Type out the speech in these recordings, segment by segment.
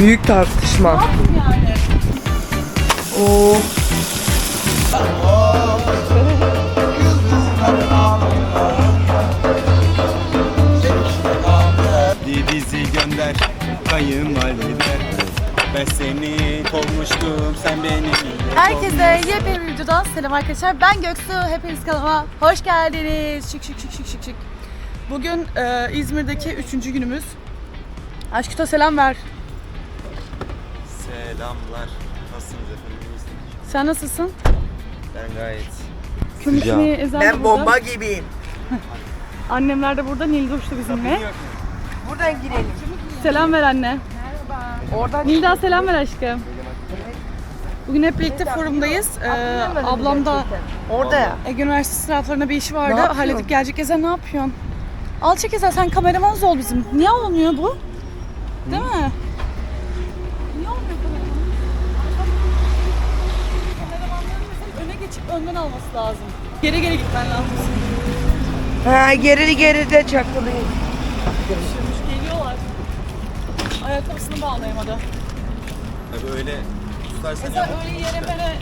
Büyük tartışma. yani? Oo. Bir bizi gönder kayınvalide Ben seni kovmuştum sen beni Herkese yepyeni bir videodan selam arkadaşlar. Ben Göksu. Hepiniz kanalıma hoş geldiniz. Şık şık şık şık şık şık. Bugün e, İzmir'deki üçüncü günümüz. Aşkıta selam ver. Selamlar Nasılsınız efendim? Sen nasılsın? Ben gayet Ezel de Ben burada. bomba gibiyim. Annemler de burada. Nilda uçtu bizimle. Buradan girelim. Selam ver anne. Oradan Nilda selam ver aşkım. Bugün hep birlikte forumdayız. Ee, ablam da orada ya. Ege Üniversitesi sınavlarına bir işi vardı. Yapıyorsun? Halledip gelecek. Ezel ne yapıyorsun? Al çek Ezel sen kameramanız ol bizim. Niye olmuyor bu? Değil mi? Niye olmuyor kameraman? Kameramanlarımızın öne geçip önden alması lazım. Geri geri gitmen lazım. Ha geri geri de çakılıyor. Düşürmüş, geliyorlar. Ayakkabısını bağlayamadı. Tabii öyle tutarsan Ezel öyle yere mere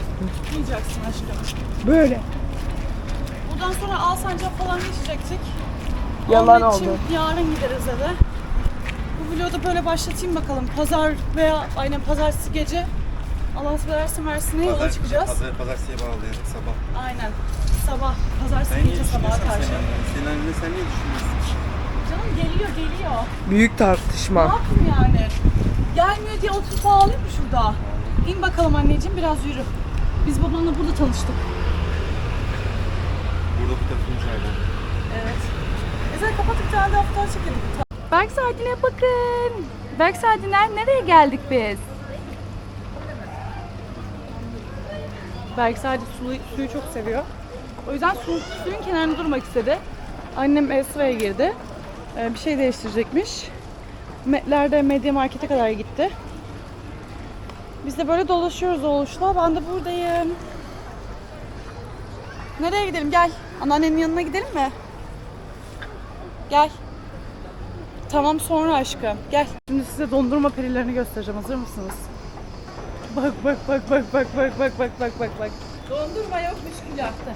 tutmayacaksın aşkım. Böyle. Buradan sonra Alsancak falan geçecektik. Yalan Onun için oldu. yarın gideriz eve. Bu vlogu da böyle başlatayım bakalım. Pazar veya aynen pazartesi gece Allah nasip ederse Mersin'e yola çıkacağız. Pazar, pazartesiye bağlayarak sabah Aynen. Sabah, pazartesi Sen gece sabaha düşünüyorsun karşı. senin, senin anne sen niye düşünüyorsun? Canım geliyor geliyor. Büyük Ne tartışma. yapayım yani? Gelmiyor diye oturup ağlayayım mı şurada? İn bakalım anneciğim biraz yürü. Biz babanla burada tanıştık. Burada bu tarafın çaydan Evet. Ezel kapat bir tane daha fotoğraf çekelim. Berk Saadin'e bakın. Berk Saadin'ler nereye geldik biz? Berk Saadin suyu, suyu çok seviyor. O yüzden su, suyun kenarında durmak istedi. Annem Esra'ya girdi. Ee, bir şey değiştirecekmiş. Metler de Medya Market'e kadar gitti. Biz de böyle dolaşıyoruz oluşla. Ben de buradayım. Nereye gidelim? Gel. Anneannenin yanına gidelim mi? Gel. Tamam sonra aşkım. Gel. Şimdi size dondurma perilerini göstereceğim. Hazır mısınız? Bak bak bak bak bak bak bak bak bak bak bak. Dondurma yokmuş külahtı.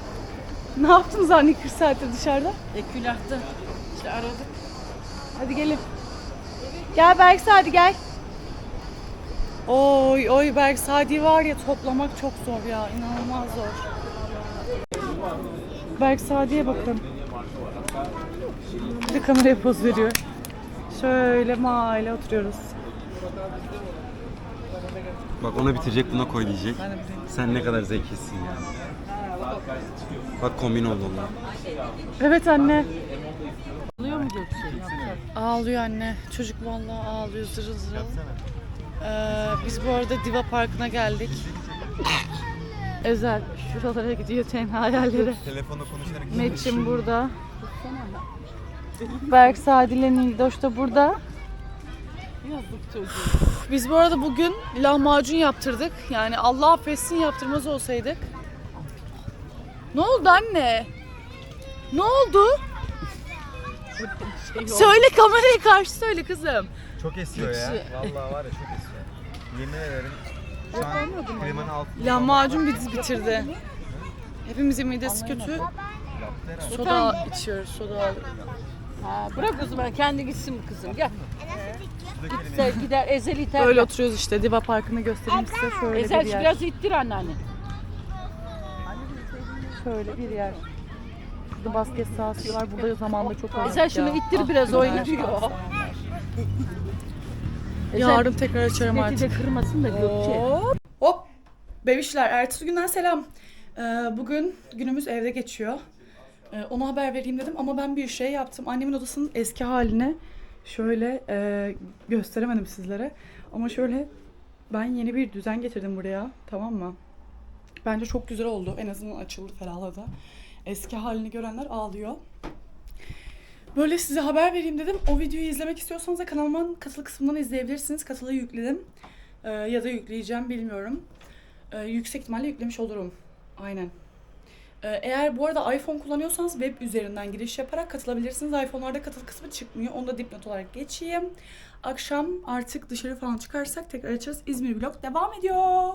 Ne yaptınız anne 40 saattir dışarıda? E külahtı. İşte aradık. Hadi gelin. Gel Berk Sadi gel. Oy oy Berk Sadi var ya toplamak çok zor ya. inanılmaz zor. Berk Sadi'ye bakın. Bir kameraya poz veriyor. Şöyle mahalle oturuyoruz. Bak ona bitirecek buna koy diyecek Sen ne kadar zekisin ya Bak kombin oldu onlar Evet anne. Oluyor mu Göksu? Ağlıyor anne. Çocuk vallahi ağlıyor zırıl zırıl. Ee, biz bu arada Diva Parkı'na geldik. Özel şuralara gidiyor tenha hayallere. Telefonla konuşarak Meçim burada. Berk Sadi ile Nildoş da burada. Yazık çocuğu. Biz bu arada bugün lahmacun yaptırdık. Yani Allah affetsin yaptırmaz olsaydık. Ne oldu anne? Ne oldu? Söyle kameraya karşı söyle kızım. Çok esiyor ya Vallahi var ya çok esiyor Yemin ederim Şu an klimanın altında Lahmacun bizi bitirdi. Hepimizin midesi kötü. Soda içiyoruz, soda alıyoruz. Ha, bırak o zaman kendi gitsin bu kızım gel. Gitse gider Ezel iter. Böyle oturuyoruz işte Diva Parkı'nı göstereyim size şöyle Ezel bir yer. biraz ittir anneanne. Şöyle bir yer. Burada basket sahası var. Burada zamanında çok oynadık Ezel şunu ya. ittir biraz oynatıyor. Yarın tekrar açarım Neti de artık. kırmasın da Gökçe. Hop. Hop. Bebişler, ertesi günden selam. Ee, bugün günümüz evde geçiyor. Ee, ona haber vereyim dedim ama ben bir şey yaptım. Annemin odasının eski haline şöyle e, gösteremedim sizlere. Ama şöyle ben yeni bir düzen getirdim buraya. Tamam mı? Bence çok güzel oldu. En azından açıldı, ferahladı. Eski halini görenler ağlıyor. Böyle size haber vereyim dedim. O videoyu izlemek istiyorsanız da kanalımın katılı kısmından izleyebilirsiniz. Katılı yükledim. Ee, ya da yükleyeceğim bilmiyorum. Ee, yüksek ihtimalle yüklemiş olurum. Aynen. Ee, eğer bu arada iPhone kullanıyorsanız web üzerinden giriş yaparak katılabilirsiniz. iPhone'larda katıl kısmı çıkmıyor. Onu da dipnot olarak geçeyim. Akşam artık dışarı falan çıkarsak tekrar açarız. İzmir vlog devam ediyor.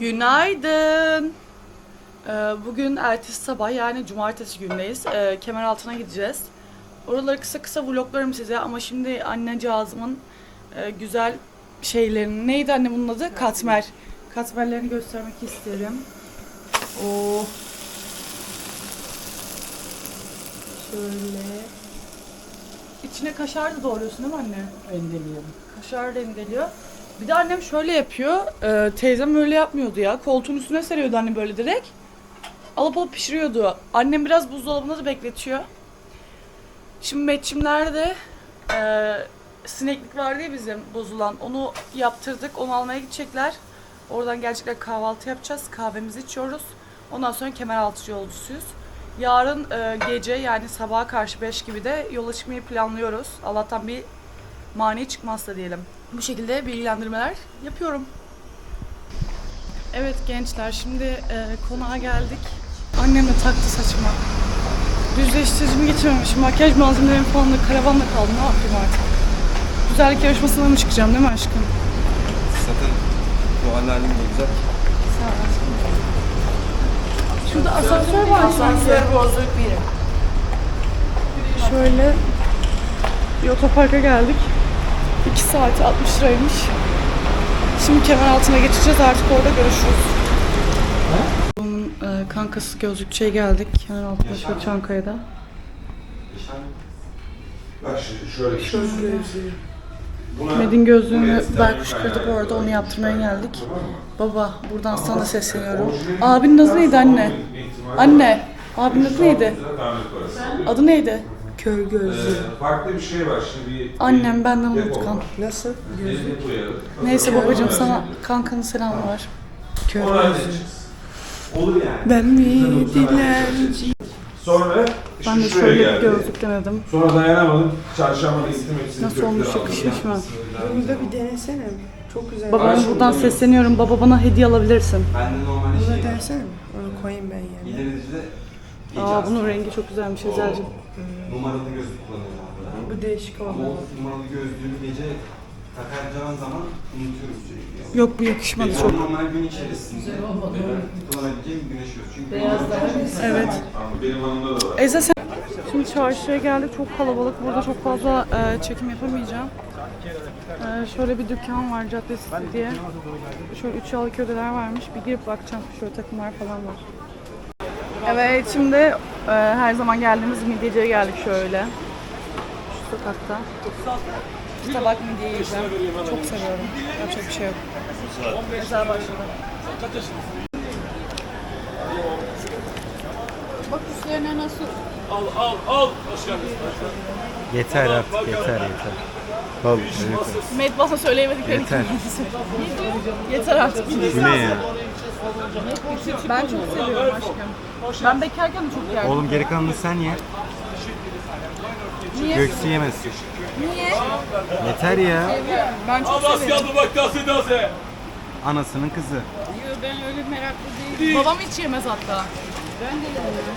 Günaydın. Ee, Bugün ertesi sabah yani cumartesi gündeyiz. Ee, Kemeraltı'na gideceğiz. Oraları kısa kısa vloglarım size ama şimdi annecağızımın e, güzel şeylerini... Neydi anne bunun adı? Katmer. Katmerlerini göstermek isterim. Oo. Şöyle. İçine kaşar da doğruyorsun değil mi anne? Rendeliyorum. Kaşar rendeliyor. Bir de annem şöyle yapıyor. Ee, teyzem öyle yapmıyordu ya. Koltuğun üstüne seriyordu annem böyle direkt. Alıp alıp pişiriyordu. Annem biraz buzdolabında da bekletiyor. Şimdi Metçimler'de e, sineklik vardı ya bizim bozulan. Onu yaptırdık. Onu almaya gidecekler. Oradan gelecekler kahvaltı yapacağız. Kahvemizi içiyoruz. Ondan sonra Kemeraltı yolcusuyuz. Yarın e, gece yani sabaha karşı 5 gibi de yola çıkmayı planlıyoruz. Allah'tan bir mani çıkmazsa diyelim. Bu şekilde bilgilendirmeler yapıyorum. Evet gençler şimdi e, konağa geldik. Annem de taktı saçıma. Düzleştiricimi getirmemişim. Makyaj malzemelerim falan da karavanda kaldı. Ne yapayım artık? Güzellik yarışmasına mı çıkacağım değil mi aşkım? Zaten bu anneannem de güzel. Aşkım. Şurada asansör var sanki. bozuk biri. Şöyle bir otoparka geldik. 2 saati 60 liraymış. Şimdi kemer altına geçeceğiz artık orada görüşürüz. Bunun e, kankası gözlükçeye geldik. Kemer altında şu Çankaya'da. Bak şöyle şöyle. Medin gözlüğünü Berkuş kırdı bu arada onu yaptırmaya geldik. Baba buradan sana sesleniyorum. Abinin adı neydi anne? Anne. Abinin adı neydi? Adı neydi? Kör gözlü. Ee, farklı bir şey var şimdi bir Annem benden unutkan. Nasıl? Yarı. Neyse babacığım sana kankanın selamı var. Kör gözlü. Olur yani. Ben mi dilenci? Sonra Ben de şöyle bir geldi. gözlük denedim. Sonra dayanamadım. Çarşamba da gittim hepsini Nasıl olmuş, yakışmış mı? Bunu da bir denesene. Çok güzel. Babama Aşk buradan olsun. sesleniyorum. Baba bana hediye alabilirsin. Ben de normalde Bunu şey da denesene. Onu koyayım ben yani. Aa bunun rengi çok güzelmiş Ezel'cim. numaralı gözlük kullanıyorum. Bu değişik Ama oldu. o numaralı gözlüğümü gece takacağım zaman unutuyorum sürekli. Yok bu yakışmadı çok. normal gün içerisinde kullanabileceğim bir güneş gözü. Çünkü Evet. Ama Benim hanımda da var. Eze sen... Şimdi çarşıya geldik. Çok kalabalık. Burada çok fazla e, çekim yapamayacağım. E, şöyle bir dükkan var Caddesi diye. Şöyle üç yağlı ködeler varmış. Bir girip bakacağım. Şöyle takımlar falan var. Evet şimdi e, her zaman geldiğimiz midyeciye geldik şöyle. Şu sokakta. Bir tabak midye yiyeceğim. Çok seviyorum. Yapacak bir şey yok. Güzel başladı. Bak üstlerine nasıl Yeter artık yeter yeter. Al, Med bana söyleyemediklerini Yeter. Yeter artık. Bu ne ya? Ben çok seviyorum aşkım. Ben bekarken de çok yerdim. Oğlum geri kalanını sen ye. Niye? Göksü yemesin. Niye? Yeter ya. Ben çok seviyorum. Anasının kızı. Yo, ben öyle meraklı değilim. Babam hiç yemez hatta. Ben de yemiyorum.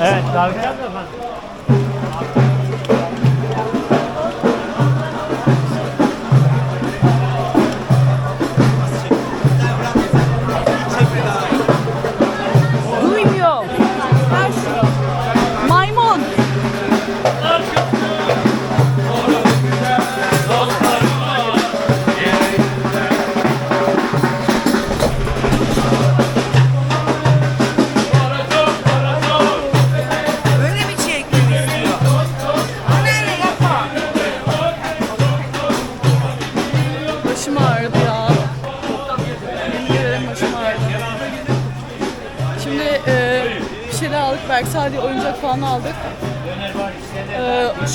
Evet, davet mi efendim? Duymuyor.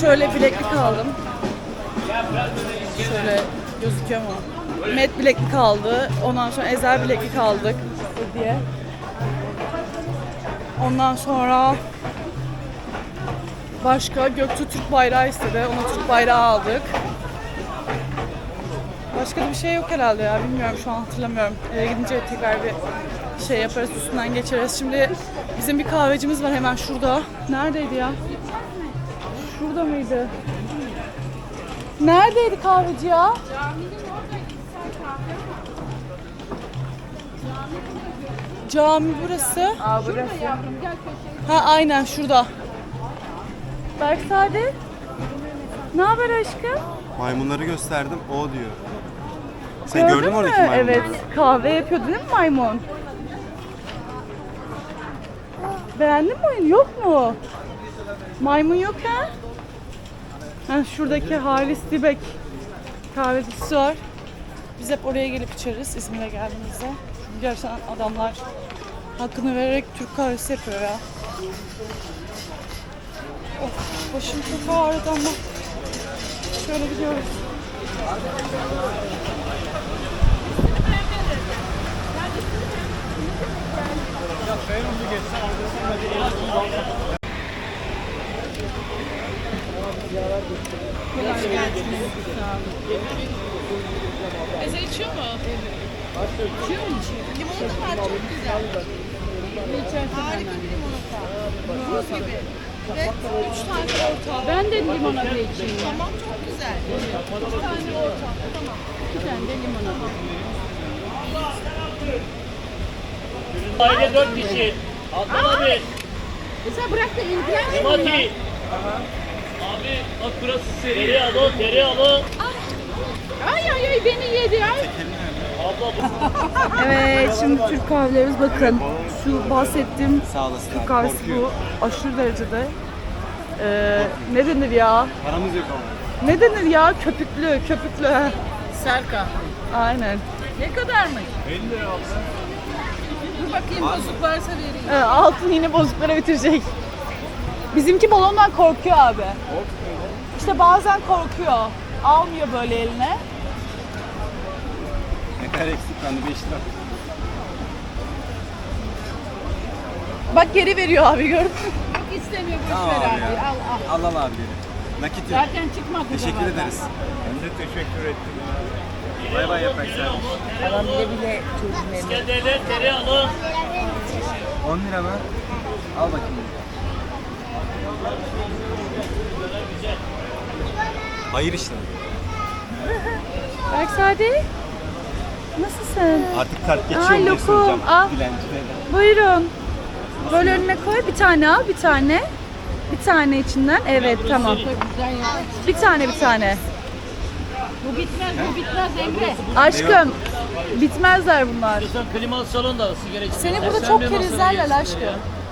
Şöyle bileklik aldım. Şöyle gözüküyor mu? Met bileklik aldı. Ondan sonra Ezel bileklik aldık diye. Ondan sonra Başka Göktuğ Türk bayrağı istedi. Ona Türk bayrağı aldık. Başka bir şey yok herhalde ya. Bilmiyorum şu an hatırlamıyorum. Eve gidince tekrar bir şey yaparız üstünden geçeriz. Şimdi bizim bir kahvecimiz var hemen şurada. Neredeydi ya? Şurada mıydı? Neredeydi kahveci ya? Cami burası. Aa burası. Ha aynen şurada. Berksade. Ne haber aşkım? Maymunları gösterdim o diyor. Sen Gördün mü? oradaki maymunları? Evet. Kahve yapıyordu değil mi maymun? Beğendin mi oyunu? Yok mu? Maymun yok ha? Ha şuradaki Halis Dibek kahvecisi var. Biz hep oraya gelip içeriz İzmir'e geldiğimizde. Çünkü gerçekten adamlar hakkını vererek Türk kahvesi yapıyor ya. Of başım çok ağrıdı ama. Şöyle gidiyoruz. Eze içiyor mu? İçiyor mu? Limonata var çok güzel. Harika bir limonata. Buz gibi. Ve üç tane orta. Ben de limonata içeyim. Tamam çok güzel. Üç tane orta. Tamam. Bir tane de limonata. Aile dört kişi. Adnan abi. Sen bırak da ilgilen. Memati. Abi bak burası seri. Tereyağlı, tereyağlı. Ay ay ay beni yedi ay. Abla bu Evet şimdi Türk kahvelerimiz bakın. Şu bahsettiğim Sağ olasın Türk abi, kahvesi bu. Aşırı derecede. Ee, ne denir ya? Paramız yok ama. Ne denir ya? Köpüklü, köpüklü. Serkan. Aynen. Ne kadarmış? 50 lira Dur bakayım bozuk varsa vereyim. Ee, altın yine bozuklara bitirecek. Bizimki balondan korkuyor abi. İşte bazen korkuyor. Almıyor böyle eline. Ne kadar eksik bende 5 lira. Bak geri veriyor abi gördün mü? İstemiyor boş Tamam ver abi abi. ya. Al al. Al al abi geri. Nakit yok. Zaten çıkmadı. Teşekkür zamandan. ederiz. Ben de teşekkür ettim. Bay bay yaprak sen. Adam bile bile. İskenderler, tereyağlı. 10 lira mı? Al bakayım. Hayır işte. Berksade. Nasılsın? Artık kart geçiyor Ay, mu diye lokum, soracağım al. dilencilere. Buyurun. Böyle önüne koy. Bir tane al, bir tane. Bir tane içinden. Evet, tamam. Bir tane, bir tane. Bu bitmez bu bitmez Emre. Aşkım, bitmezler bunlar. İstersen klimalı salon da sigara içme. Seni burada Sen çok yersin aşkım.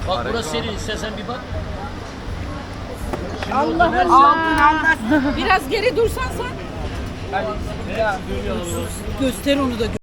Bak burası senin istersen bir bak. Allah Allah. Biraz geri dursan sen. Göster onu da.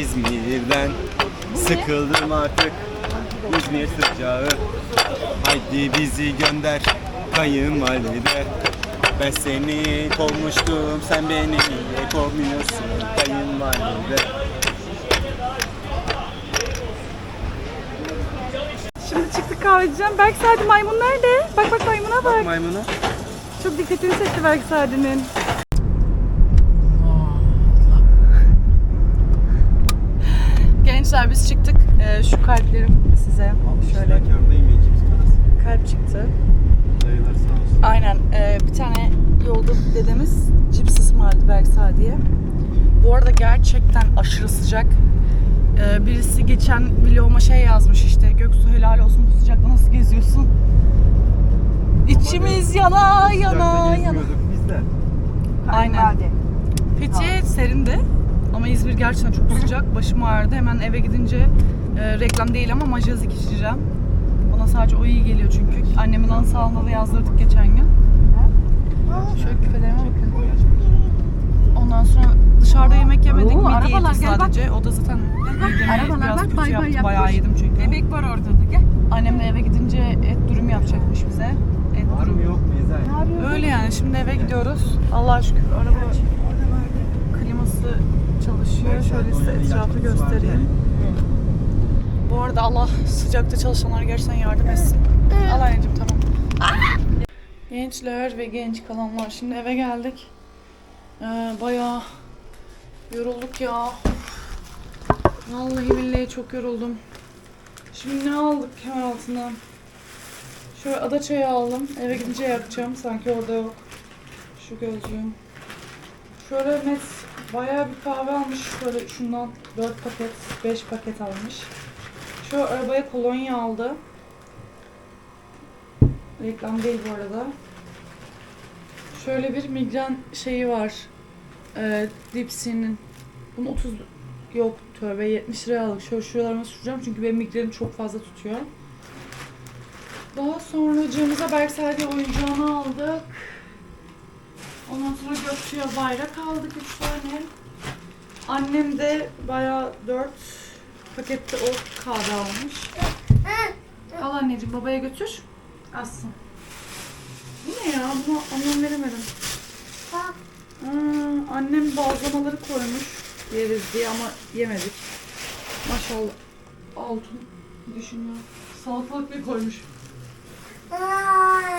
İzmir'den sıkıldım artık İzmir sıcağı Haydi bizi gönder kayınvalide Ben seni kovmuştum sen beni niye kovmuyorsun kayınvalide Şimdi çıktık kahveciden. Berksade maymun nerede? Bak bak maymuna bak. Maymunu Çok dikkatini çekti Berksade'nin. Bebişler biz şu kalplerim size şöyle kalp çıktı. Aynen. ee, bir tane yolda dedemiz cips ısmarladı Berksal diye. Bu arada gerçekten aşırı sıcak. Ee, birisi geçen vloguma şey yazmış işte Göksu helal olsun bu sıcakta nasıl geziyorsun? İçimiz yana yana yana. Aynen. Fethiye serindi ama İzmir gerçekten çok sıcak. Başım ağrıdı. Hemen eve gidince e, reklam değil ama majazik içeceğim. Bana sadece o iyi geliyor çünkü. Annemin anı sağlığında da yazdırdık geçen gün. Şöyle küpelerime bakın. Ondan sonra dışarıda yemek yemedik. Oo, midye arabalar, yedik gel bak. sadece. O da zaten midemi Arabalar biraz bak, kötü bay bay yaptı. yapmış. Bayağı yedim çünkü. Bebek var orada da gel. Annem de eve gidince et dürüm yapacakmış bize. Et dürüm. yok mu Ezay? Öyle yani şimdi eve gidiyoruz. Allah'a şükür araba kliması çalışıyor. Şöyle size etrafı göstereyim. Bu arada Allah sıcakta çalışanlar gerçekten yardım etsin. Al anneciğim tamam. Gençler ve genç kalanlar şimdi eve geldik. Ee, bayağı yorulduk ya. Vallahi billahi çok yoruldum. Şimdi ne aldık hemen altından? Şöyle ada çayı aldım. Eve gidince yakacağım. Sanki orada yok. Şu gözlüğüm. Şöyle Met bayağı bir kahve almış. Şöyle şundan 4 paket, 5 paket almış. Şu arabaya kolonya aldı. Reklam değil bu arada. Şöyle bir migren şeyi var. Ee, Dipsy'nin. Bunu 30 yok tövbe 70 liraya aldık. Şöyle şuralarıma süreceğim çünkü benim migrenim çok fazla tutuyor. Daha sonra cığımıza Berksel'de oyuncağını aldık. Ondan sonra Gökçe'ye bayrak aldık 3 tane. Annem de bayağı 4 pakette o kahve almış. Al anneciğim babaya götür. Alsın. Bu ne ya? Bunu annem veremedim. Aa, annem bazlamaları koymuş. Yeriz diye ama yemedik. Maşallah. Altın düşünüyor. Salatalık bir koymuş.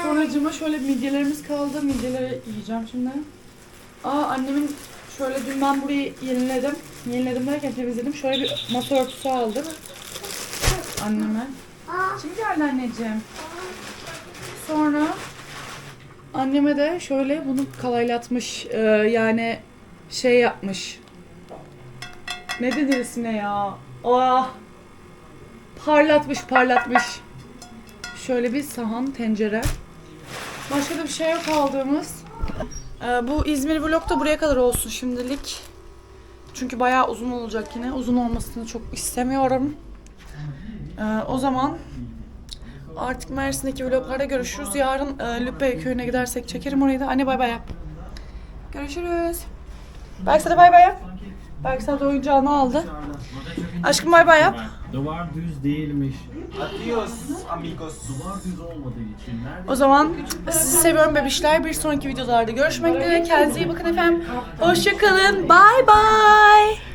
Sonracıma şöyle midyelerimiz kaldı. Midyeleri yiyeceğim şimdi. Aa annemin şöyle dün ben burayı yeniledim. Yeniledim derken temizledim. Şöyle bir masa örtüsü aldık. Anneme. Kim geldi anneciğim? Sonra anneme de şöyle bunu kalaylatmış. Ee, yani şey yapmış. Ne denir ismine ya? Ah! Parlatmış parlatmış. Şöyle bir sahan, tencere. Başka da bir şey yok aldığımız. Ee, bu İzmir vlog da buraya kadar olsun şimdilik. Çünkü bayağı uzun olacak yine. Uzun olmasını çok istemiyorum. Ee, o zaman artık Mersin'deki vloglarda görüşürüz. Yarın e, Lübbe köyüne gidersek çekerim orayı da. Anne bay bay yap. Görüşürüz. Berksa da bay bay yap. Berksa da oyuncağını aldı. Aşkım bay bay yap. Duvar düz değilmiş. Adios amigos. Duvar düz olmadığı için. Nerede? O zaman sizi seviyorum bebişler. Bir sonraki videolarda görüşmek üzere. Kendinize iyi bakın efendim. Hoşçakalın. Bye bye.